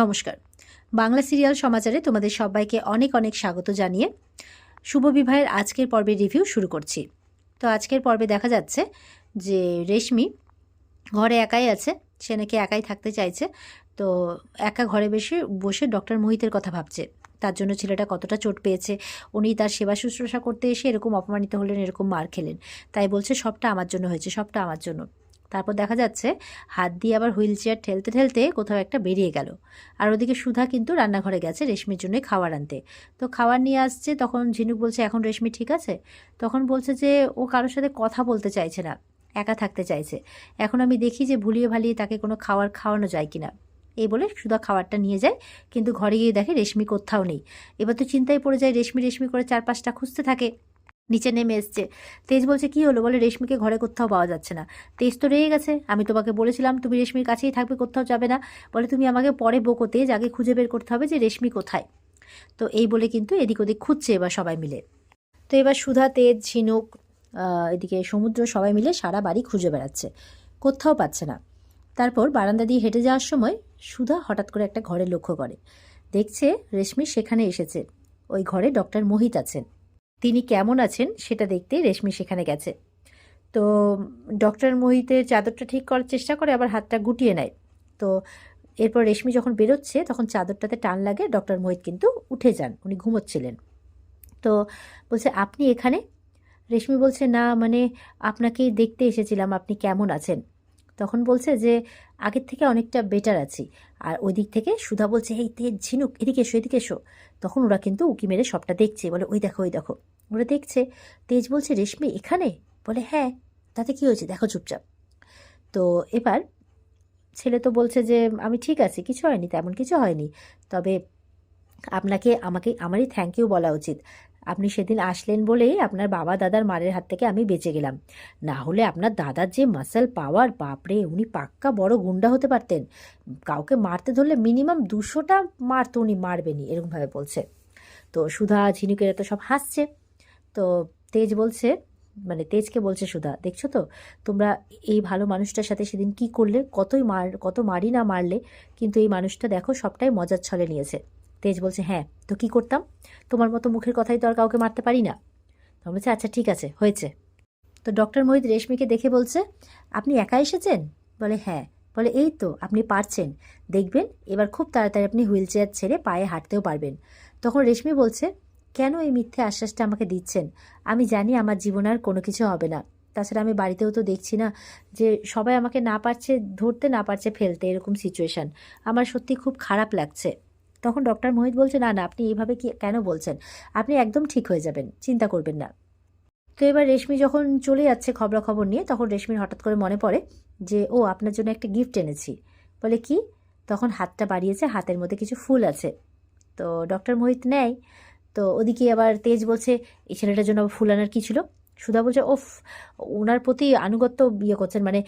নমস্কার। বাংলা সিরিয়াল সমাচারে তোমাদের সবাইকে অনেক অনেক স্বাগত জানিয়ে শুভ বিবাহের আজকের পর্বের রিভিউ শুরু করছি। তো আজকের পর্বে দেখা যাচ্ছে যে রেশমি ঘরে একাই আছে, সে নাকি একাই থাকতে চাইছে, তো একা ঘরে বসে বসে ডক্টর মোহিতের কথা ভাবছে। তার জন্য ছেলেটা কতটা চোট পেয়েছে, উনি তার সেবা শুশ্রূষা করতে এসে এরকম অপমানিত হলেন, এরকম মার খেলেন। তাই বলছে, সবটা আমার জন্য হয়েছে, সবটা আমার জন্য। তারপর দেখা যাচ্ছে হাত দিয়ে আবার হুইল চেয়ার ঠেলতে ঠেলতে কোথাও একটা বেরিয়ে গেল। আর ওদিকে সুধা কিন্তু রান্নাঘরে গেছে রেশমির জন্য খাবার আনতে। তো খাবার নিয়ে আসছে, তখন ঝিনুক বলছে, এখন রেশমি ঠিক আছে? তখন বলছে যে, ও কারোর সাথে কথা বলতে চাইছে না, একা থাকতে চাইছে। এখন আমি দেখি যে ভুলিয়ে ভালিয়ে তাকে কোনো খাবার খাওয়ানো যায় কিনা। এই বলে সুধা খাবারটা নিয়ে যায়, কিন্তু ঘরে গিয়ে দেখে রেশমি কোথাও নেই। এবার তো চিন্তায় পড়ে যায়, রেশমি রেশমি করে চার পাঁচটা খুঁজতে থাকে। নিচে নেমে এসছে। তেজ বলছে, কি হলো? বলে, রেশমিকে ঘরে কোথাও পাওয়া যাচ্ছে না। তেজ তো রয়ে গেছে। আমি তোমাকে বলেছিলাম, তুমি রেশমির কাছেই থাকবে, কোথাও যাবে না। বলে, তুমি আমাকে পরে বকো, তেজ। আগে খুঁজে বের করতে হবে যে রেশমি কোথায়। তো এই বলে কিন্তু এদিক ওদিক খুঁজছে এবার সবাই মিলে। তো এবার সুধা, তেজ, ঝিনুক এদিকে সমুদ্র সবাই মিলে সারা বাড়ি খুঁজে বেড়াচ্ছে। কোথাও পাচ্ছে না। তারপর বারান্দা দিয়ে হেঁটে যাওয়ার সময় সুধা হঠাৎ করে একটা ঘরে লক্ষ্য করে। দেখছে রেশমি সেখানে এসেছে। ওই ঘরে ডক্টর মোহিত আছেন। তিনি কেমন আছেন সেটা দেখতে রেশমি সেখানে গেছে। তো ডক্টর মোহিতের চাদরটা ঠিক করার চেষ্টা করে, আবার হাতটা গুটিয়ে নেয়। তো এরপর রেশমি যখন বেরোচ্ছে, তখন চাদরটাতে টান লাগে, ডক্টর মোহিত কিন্তু উঠে যান, উনি ঘুমোচ্ছিলেন। তো বলছে, আপনি এখানে? রেশমি বলছে, না মানে আপনাকেই দেখতে এসেছিলাম, আপনি কেমন আছেন? তখন বলছে যে আগের থেকে অনেকটা বেটার আছি। আর ওই দিক থেকে সুধা বলছে এই তেজ ঝিনুক, এদিকে এসো এদিকে এসো। তখন ওরা কিন্তু উকি মেরে সবটা দেখছে। বলে, ওই দেখো ওই দেখো। ওরা দেখছে, তেজ বলছে, রেশমি এখানে? বলে হ্যাঁ তাতে কি হয়েছে? দেখো চুপচাপ। তো এবার ছেলে তো বলছে যে, আমি ঠিক আছি, কিছু হয়নি, তেমন কিছু হয়নি। তবে আপনাকে, আমাকে, আমারই থ্যাংক ইউ বলা উচিত। আপনি সেদিন আসলেন বলেই আপনার বাবা দাদার মারের হাত থেকে আমি বেঁচে গেলাম। না হলে আপনার দাদার যে মাসেল পাওয়ার বাপরে, উনি পাক্কা বড় গুন্ডা হতে পারতেন। কাউকে মারতে ধরলে মিনিমাম দুশোটা মারতো উনি মারবেনই, এরকমভাবে বলছে। তো সুধা, ঝিনুকেরা তো সব হাসছে। তো তেজ বলছে মানে তেজকে বলছে সুধা, দেখছ তো? তোমরা এই ভালো মানুষটার সাথে সেদিন কি করলে? কতই মার, কত মারি না মারলে, কিন্তু এই মানুষটা দেখো সবটাই মজার ছলে নিয়েছে। তেজ বলছে হ্যাঁ তো কি করতাম? তোমার মতো মুখের কথাই তো আর কাউকে মারতে পারি না। তখন বলছে আচ্ছা ঠিক আছে, হয়েছে। তো ডক্টর মোহিত রেশমিকে দেখে বলছে, আপনি একা এসেছেন? বলে হ্যাঁ। বলে, এই তো, আপনি পারছেন। দেখবেন, এবার খুব তাড়াতাড়ি আপনি হুইল চেয়ার ছেড়ে পায়ে হাঁটতেও পারবেন। তখন রেশমি বলছে, কেন এই মিথ্যে আশ্বাসটা আমাকে দিচ্ছেন? আমি জানি আমার জীবন আর কোনো কিছু হবে না। তাছাড়া আমি বাড়িতেও তো দেখছি না যে সবাই আমাকে না পারছে ধরতে, না পারছে ফেলতে, এরকম সিচুয়েশান আমার সত্যি খুব খারাপ লাগছে। তখন ডক্টর মোহিত বলছে, না না, আপনি এইভাবে কি, কেন বলছেন? আপনি একদম ঠিক হয়ে যাবেন, চিন্তা করবেন না। তো এবার রেশমি যখন চলে যাচ্ছে খবরাখবর নিয়ে, তখন রেশমির হঠাৎ করে মনে পড়ে যে, ও, আপনার জন্য একটা গিফট এনেছি। বলে, কি? তখন হাতটা বাড়িয়েছে, হাতের মধ্যে কিছু ফুল আছে। তো ডক্টর মোহিত নেয়। তো ওদিকে আবার তেজ বলছে, এই ছেলেটার জন্য ফুল আনার কী ছিল? সুধা বলছে, ওফ ওনার প্রতি আনুগত্য ইয়ে করছেন মানে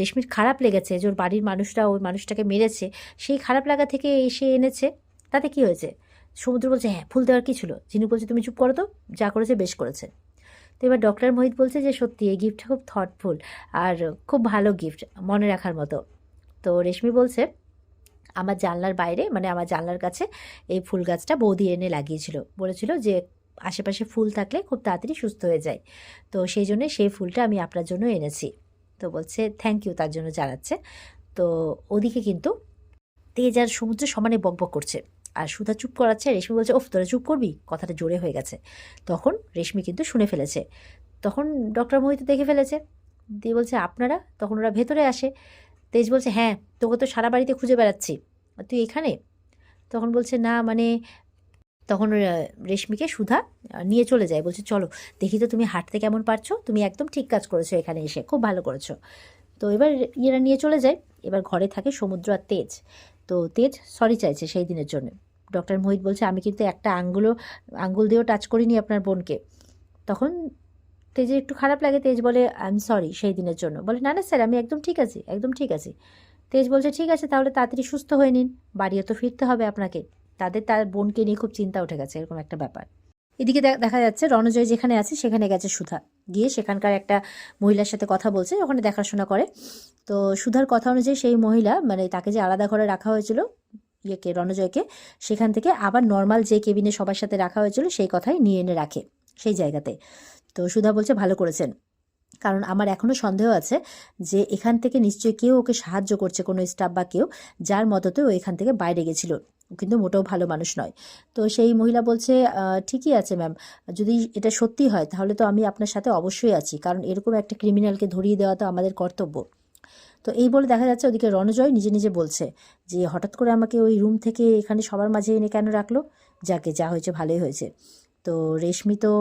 রেশমির খারাপ লেগেছে যে ওর বাড়ির মানুষরা ওই মানুষটাকে মেরেছে, সেই খারাপ লাগা থেকে এসে এনেছে, তাতে কি হয়েছে? সমুদ্র বলছে হ্যাঁ ফুল দেওয়ার কী ছিল? জিনু বলছে, তুমি চুপ করো তো, যা করেছে বেশ করেছে। তো এবার ডক্টর মোহিত বলছে যে, সত্যি, এই গিফটটা খুব থটফুল আর খুব ভালো গিফট মনে রাখার মতো। তো রেশমি বলছে, আমার জানলার বাইরে মানে আমার জানলার কাছে এই ফুল গাছটা বৌদি এনে লাগিয়েছিল, বলেছিল যে আশেপাশে ফুল থাকলে খুব তাড়াতাড়ি সুস্থ হয়ে যায়। তো সেই জন্য সেই ফুলটা আমি আপনার জন্য এনেছি। তো বলছে থ্যাংক ইউ তার জন্য জানাচ্ছে। তো ওদিকে কিন্তু তেজ আর সমুদ্র সমানে বকবক করছে। আর সুধা চুপ করাচ্ছে। রেশমি বলছে, ওফ, তোরা চুপ করবি? কথাটা জোরে হয়ে গেছে। তখন রেশমি কিন্তু শুনে ফেলেছে। তখন ডক্টর মোহিত দেখে ফেলেছে। দিয়ে বলছে, আপনারা? তখন ওরা ভেতরে আসে। তেজ বলছে হ্যাঁ তোকে তো সারা বাড়িতে খুঁজে বেড়াচ্ছি। তুই এখানে? তখন বলছে, না মানে তখন রেশমিকে সুধা নিয়ে চলে যায়। বলছে, চলো, দেখি তো তুমি হাঁটতে কেমন পারছ? তুমি একদম ঠিক কাজ করেছ এখানে এসে, খুব ভালো করেছ। তো এবার ইয়েরা নিয়ে চলে যায়। এবার ঘরে থাকে সমুদ্র আর তেজ। তো তেজ সরি চাইছে সেই দিনের জন্য। ডক্টর মোহিত বলছে, আমি কিন্তু একটা আঙ্গুলও, আঙ্গুল দিয়েও টাচ করিনি আপনার বোনকে। তখন তেজের একটু খারাপ লাগে। তেজ বলে আই এম সরি সেই দিনের জন্য। বলে, না না, স্যার, আমি একদম ঠিক আছি, একদম ঠিক আছি। তেজ বলছে, ঠিক আছে, তাহলে তাড়াতাড়ি সুস্থ হয়ে নিন। বাড়িও তো ফিরতে হবে আপনাকে। তাদের তার বোনকে নিয়ে খুব চিন্তা উঠে গেছে, এরকম একটা ব্যাপার। এদিকে দেখা যাচ্ছে রণজয় যেখানে আছে সেখানে গেছে সুধা। গিয়ে সেখানকার একটা মহিলার সাথে কথা বলছে, ওখানে দেখাশোনা করে। তো সুধার কথা অনুযায়ী সেই মহিলা মানে তাকে যে আলাদা ঘরে রাখা হয়েছিল ইয়েকে রণজয়কে, সেখান থেকে আবার নর্মাল যে কেবিনে সবার সাথে রাখা হয়েছিল সেই কথাই নিয়ে এনে রাখে সেই জায়গাতে। তো সুধা বলছে, ভালো করেছেন। কারণ আমার এখনও সন্দেহ আছে যে এখান থেকে নিশ্চয়ই কেউ ওকে সাহায্য করছে, কোনো স্টাফ বা কেউ, যার মদতে ও এখান থেকে বাইরে গেছিল। কিন্তু মোটেও ভালো মানুষ নয়। তো সেই মহিলা বলছে ঠিকই আছে ম্যাম। যদি এটা সত্যি হয়, তাহলে তো আমি আপনার সাথে অবশ্যই আছি। কারণ এরকম একটা ক্রিমিনালকে ধরিয়ে দেওয়া তো আমাদের কর্তব্য। তো এই বলে দেখা যাচ্ছে ওদিকে রণজয় নিজে নিজে বলছে যে, হঠাৎ করে আমাকে ওই রুম থেকে এখানে সবার মাঝে এনে কেন রাখল? যাকে যা হয়েছে ভালোই হয়েছে। তো রেশমি তো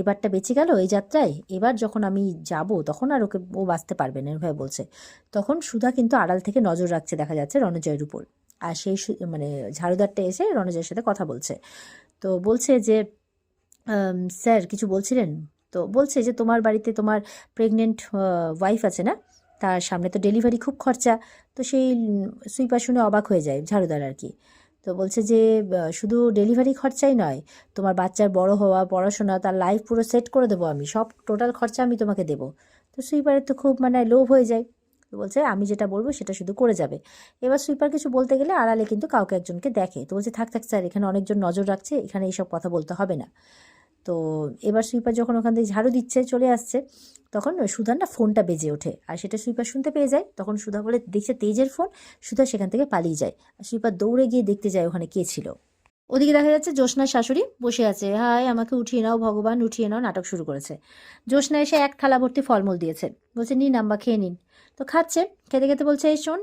এবারটা বেঁচে গেল এই যাত্রায়। এবার যখন আমি যাব, তখন আর ওকে, ও বাঁচতে পারবে না, এভাবে বলছে। তখন সুধা কিন্তু আড়াল থেকে নজর রাখছে দেখা যাচ্ছে রণজয়ের উপর। আর সেই মানে ঝাড়ুদারটা এসে রণজয়ের সাথে কথা বলছে। তো বলছে যে স্যার কিছু বলছিলেন? তো বলছে যে, তোমার বাড়িতে তোমার প্রেগনেন্ট ওয়াইফ আছে না? তার সামনে তো ডেলিভারি খুব খরচা। তো সেই সুইপার শুনে অবাক হয়ে যায় ঝাড়ুদার আর কি। তো বলছে যে শুধু ডেলিভারি খরচাই নয়, তোমার বাচ্চার বড় হওয়া, পড়াশোনা, তার লাইফ পুরো সেট করে দেবো আমি। সব টোটাল খরচা আমি তোমাকে দেবো। তো সুইপারের তো খুব মানে লোভ হয়ে যায়। বলছে, আমি যেটা বলব সেটা শুধু করে যাবে। এবার সুইপার কিছু বলতে গেলে আড়ালে কিন্তু কাউকে একজনকে দেখে। তো বলছে, থাক থাক স্যার, এখানে অনেকজন নজর রাখছে, এখানে এইসব কথা বলতে হবে না। তো এবার সুইপার যখন ওখান থেকে ঝাড়ু দিচ্ছে, চলে আসছে, তখন সুধার না ফোনটা বেজে ওঠে। আর সেটা সুইপার শুনতে পেয়ে যায়। তখন সুধা বলে, দেখছে তেজের ফোন? সুধা সেখান থেকে পালিয়ে যায়। আর সুইপার দৌড়ে গিয়ে দেখতে যায় ওখানে কে ছিল। ওদিকে দেখা যাচ্ছে জ্যোৎস্নার শাশুড়ি বসে আছে। হাই আমাকে উঠিয়ে নাও, ভগবান, উঠিয়ে নাও, নাটক শুরু করেছে। জ্যোৎস্না এসে এক থালা ভর্তি ফলমূল দিয়েছে। বলছে, নিন আম্বা খেয়ে নিন। তো খাচ্ছে, খেতে খেতে বলছে, এই শোন,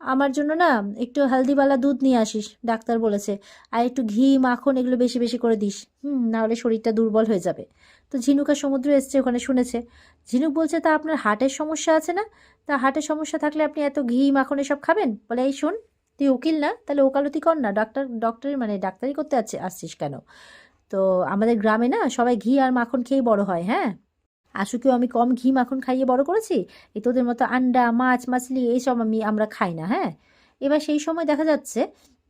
আমার জন্য না একটু হালদিওয়ালা দুধ নিয়ে আসিস। ডাক্তার বলেছে, আর একটু ঘি, মাখন এগুলো বেশি বেশি করে দিস। হুম নাহলে শরীরটা দুর্বল হয়ে যাবে। তো ঝিনুক আর সমুদ্র এসছে, ওখানে শুনেছে। ঝিনুক বলছে, তা আপনার হার্টের সমস্যা আছে না? তা হার্টের সমস্যা থাকলে আপনি এত ঘি, মাখন এসব খাবেন? বলে, এই শোন তুই উকিল না? তাহলে ওকালতি কর না। ডাক্তার ডক্টরের মানে ডাক্তারি করতে আছে, আসছিস কেন? তো আমাদের গ্রামে না সবাই ঘি আর মাখন খেয়েই বড় হয় হ্যাঁ? আশুকেও আমি কম ঘি মাখন খাইয়ে বড় করেছি। এই তোদের মতো আন্ডা, মাছ, মাছলি এইসব আমি, আমরা খাই না হ্যাঁ? এবার সেই সময় দেখা যাচ্ছে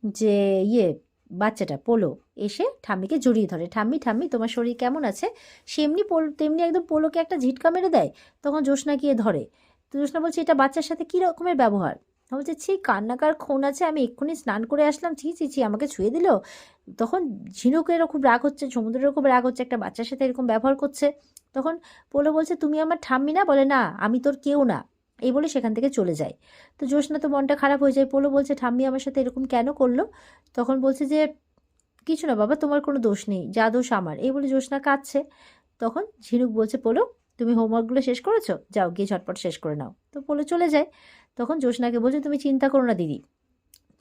যে ইয়ে বাচ্চাটা পোলো এসে ঠাম্মিকে জড়িয়ে ধরে। ঠাম্মি ঠাম্মি, তোমার শরীর কেমন আছে? সেমনি পোল, তেমনি একদম পোলোকে একটা ঝিটকা মেরে দেয়, তখন জ্যোৎস্না গিয়ে ধরে। তো জ্যোৎস্না বলছে, এটা বাচ্চার সাথে কী রকমের ব্যবহার? বলছে, ছি, কান্নাকার খুন আছে, আমি এক্ষুনি স্নান করে আসলাম। ছি ছি ছি, আমাকে ছুঁয়ে দিল? তখন ঝিনুকেরও খুব রাগ হচ্ছে, সমুদ্রেরও খুব রাগ হচ্ছে, একটা বাচ্চার সাথে এরকম ব্যবহার করছে। তখন পোলো বলছে, তুমি আমার ঠাম্মি না? বলে, না, আমি তোর কেউ না। এই বলে সেখান থেকে চলে যায়। তো জ্যোৎস্না তো মনটা খারাপ হয়ে যায়। পোলো বলছে, ঠাম্মি আমার সাথে এরকম কেন করল? তখন বলছে যে, কিছু না বাবা, তোমার কোনো দোষ নেই, যা দোষ আমার। এই বলে জ্যোৎস্না কাঁদছে। তখন ঝিনুক বলছে, পোলো তুমি হোমওয়ার্কগুলো শেষ করেছ? যাও, গিয়ে ঝটপট শেষ করে নাও। তো বলে চলে যায়। তখন জ্যোৎস্নাকে বলছে, তুমি চিন্তা করো না দিদি,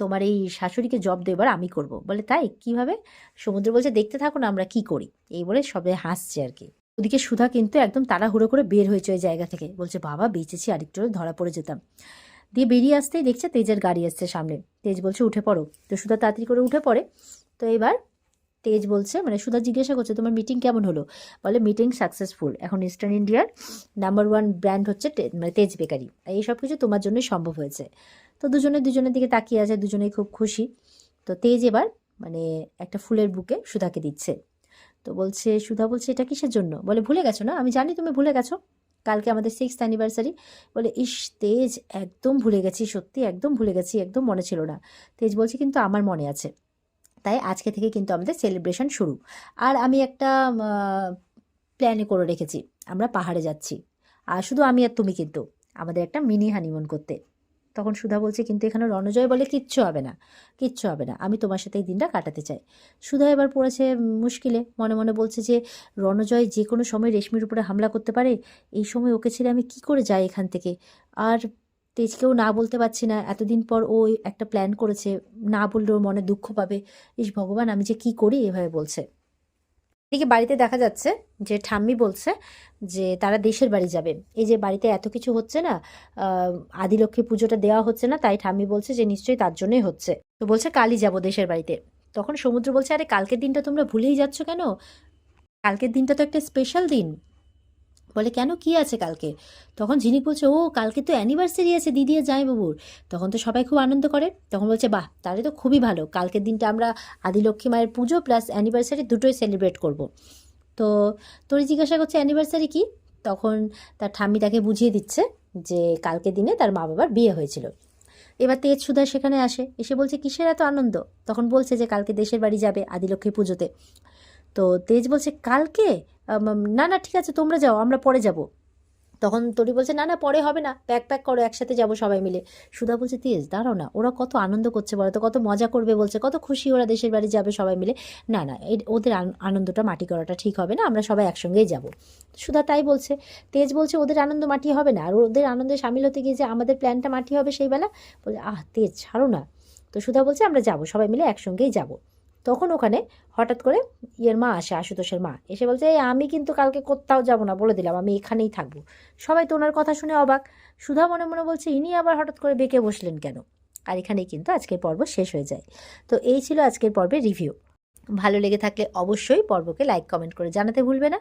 তোমার এই শাশুড়িকে জব দেবার আমি করব। বলে, তাই? কীভাবে? সমুদ্র বলছে, দেখতে থাকো না, আমরা কি করি? এই বলে সবে হাসছে আর কি। ওদিকে সুধা কিন্তু একদম তাড়াহুড়ো করে বের হয়েছে ওই জায়গা থেকে। বলছে, বাবা, বেঁচেছি আরেকটু ধরা পড়ে যেতাম। দিয়ে বেরিয়ে আসতেই দেখছে, তেজের গাড়ি আসছে সামনে। তেজ বলছে, উঠে পড়ো। তো সুধা তাড়াতাড়ি করে উঠে পড়ে। তো এবার তেজ বলছে মানে সুধা জিজ্ঞাসা করছে, তোমার মিটিং কেমন হলো? বলে মিটিং সাকসেসফুল এখন ইস্টার্ন ইন্ডিয়ার নাম্বার ওয়ান ব্র্যান্ড হচ্ছে মানে তেজ বেকারি। এই সব কিছু তোমার জন্যই সম্ভব হয়েছে। তো দুজনে দুজনের দিকে তাকিয়ে আছে, দুজনেই খুব খুশি। তো তেজ এবার মানে একটা ফুলের বুকে সুধাকে দিচ্ছে। তো বলছে, সুধা বলছে, এটা কিসের জন্য? বলে, ভুলে গেছো না? আমি জানি তুমি ভুলে গেছো। কালকে আমাদের সিক্সথ অ্যানিভার্সারি বলে, ইস, তেজ, একদম ভুলে গেছি, সত্যি একদম ভুলে গেছি, একদম মনে ছিল না। তেজ বলছে, কিন্তু আমার মনে আছে। তাই আজকে থেকে কিন্তু আমাদের সেলিব্রেশন শুরু। আর আমি একটা প্ল্যানে করে রেখেছি, আমরা পাহাড়ে যাচ্ছি। আর শুধু আমি আর তুমি কিন্তু, আমাদের একটা মিনি হানিমুন করতে। তখন সুধা বলছে, কিন্তু এখানে রণজয় বলে কিচ্ছু হবে না, কিচ্ছু হবে না, আমি তোমার সাথে এই দিনটা কাটাতে চাই। সুধা এবার পড়েছে মুশকিলে, মনে মনে বলছে যে, রণজয় যে কোনো সময় রেশমির উপরে হামলা করতে পারে, এই সময় ওকে ছেড়ে আমি কি করে যাই এখান থেকে? আর তেজকেও না বলতে পারছি না। এতদিন পর ও একটা প্ল্যান করেছে, না বললে ওর মনে দুঃখ পাবে। ইস ভগবান, আমি যে কি করি? এভাবে বলছে। এদিকে বাড়িতে দেখা যাচ্ছে যে ঠাম্মি বলছে যে তারা দেশের বাড়ি যাবে। এই যে বাড়িতে এত কিছু হচ্ছে না আদিলক্ষ্মী পুজোটা দেওয়া হচ্ছে না, তাই ঠাম্মি বলছে যে নিশ্চয়ই তার জন্যই হচ্ছে। তো বলছে, কালই যাব দেশের বাড়িতে। তখন সমুদ্র বলছে, আরে, কালকের দিনটা তোমরা ভুলেই যাচ্ছ কেন? কালকের দিনটা তো একটা স্পেশাল দিন। বলে, কেন? কি আছে কালকে? তখন ঝিনিক বলছে, ও, কালকে তো অ্যানিভার্সারি আছে দিদি আর জামাইবাবুর। তখন তো সবাই খুব আনন্দ করে। তখন বলছে, বাহ, তাহলে তো খুবই ভালো। কালকের দিনটা আমরা আদিলক্ষ্মী মায়ের পুজো প্লাস অ্যানিভার্সারি দুটোই সেলিব্রেট করব। তো তোর জিজ্ঞাসা করছে অ্যানিভার্সারি কি? তখন তার ঠাম্মি তাকে বুঝিয়ে দিচ্ছে যে কালকে দিনে তার মা বাবার বিয়ে হয়েছিল। এবার তেজ সুধা সেখানে আসে। এসে বলছে, কিসের এত আনন্দ? তখন বলছে যে, কালকে দেশের বাড়ি যাবে আদিলক্ষ্মী পুজোতে। তো তেজ বলছে, কালকে? না না, ঠিক আছে, তোমরা যাও, আমরা পরে যাব। তখন তরি বলছে, না না, পরে হবে না প্যাক প্যাক করো, একসাথে যাব সবাই মিলে। সুধা বলছে, তেজ, দাঁড়াও না, ওরা কত আনন্দ করছে বলো তো, কত মজা করবে বলছে, কত খুশি ওরা দেশের বাড়ি যাবে সবাই মিলে। না না ওদের আনন্দটা মাটি করাটা ঠিক হবে না, আমরা সবাই একসঙ্গেই যাব। সুধা তাই বলছে, তেজ বলছে, ওদের আনন্দ মাটি হবে না, আর ওদের আনন্দে সামিল হতে গিয়ে যে আমাদের প্ল্যানটা মাটি হবে সেই বেলা? বলে, আহ, তেজ, ছাড়ো না। তো সুধা বলছে, আমরা যাব, সবাই মিলে একসঙ্গেই যাব। তখন ওখানে হঠাৎ করে ইয়ের মা আসে, আশুতোষের মা। এসে বলছে, এই আমি কিন্তু কালকে কোথাও যাব না, বলে দিলাম, আমি এখানেই থাকব। সবাই তো ওনার কথা শুনে অবাক। সুধা মনে মনে বলছে, ইনি আবার হঠাৎ করে বেঁকে বসলেন কেন? আর এখানেই কিন্তু আজকের পর্ব শেষ হয়ে যায়। তো এই ছিল আজকের পর্বের রিভিউ। ভালো লেগে থাকলে অবশ্যই পর্বকে লাইক, কমেন্ট করে জানাতে ভুলবে না।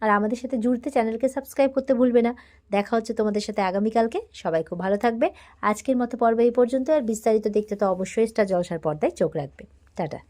আর আমাদের সাথে জুড়তে চ্যানেলকে সাবস্ক্রাইব করতে ভুলবে না। দেখা হচ্ছে তোমাদের সাথে আগামীকালকে। সবাই খুব ভালো থাকবে। আজকের মতো পর্ব এই পর্যন্ত আর বিস্তারিত দেখতে তো অবশ্যই স্টার জলসার পর্দায় চোখ রাখবে। টাটা।